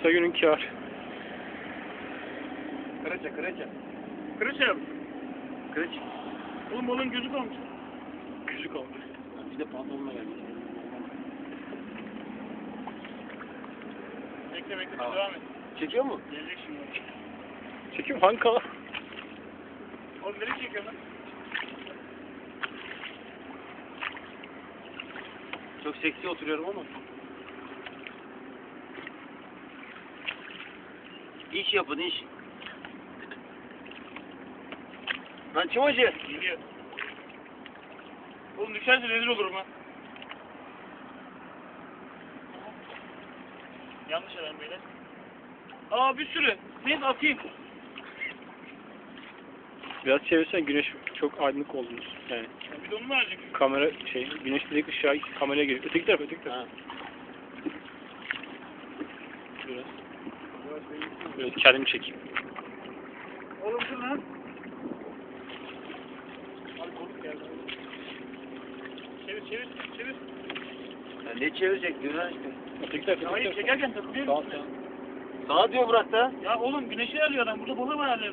Kısa günün kâr. Kıraça kıraça. Kırış yap. Kıraç. Oğlum balığın gözü kalmış. Küçük oldu. Bir de pantolonla gelmiş. Bekle bekle Tamam. devam et. Çekiyor mu? Gelecek şimdi. Çekim hangi kala? Oğlum nereye çekiyorsun lan? Çok seksi oturuyorum ama. İş yapın iş. Lan çimacı. Geliyor. Oğlum düşerse rezil olurum ha. Yanlış adam beyler. Aa bir sürü. Neyse atayım. Biraz çevirsen güneş çok aydınlık oldunuz. Yani Ya Bir de onu mu verecek? kamera şey güneş direkt ışığa kameraya giriyor. Öteki taraf öteki taraf. Ha. Biraz. Biraz kendimi çekeyim. Oğlum dur lan. Abi konuk geldi. Çevir çevir çevir. Ya ne çevirecek lan işte. Ya öteki hayır çekerken takılıyor Sağ musun? sağ. Sağa diyor Murat da. Ya oğlum güneşi arıyor adam. Burada balığı var hala.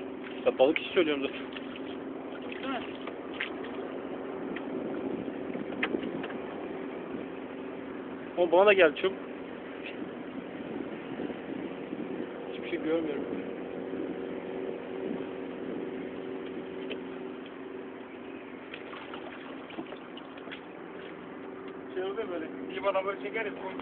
Ya balık için söylüyorum zaten. Değil mi? O bana da geldi çok. Hiçbir şey görmüyorum. Şey oluyor böyle. Bir adam böyle çeker ya.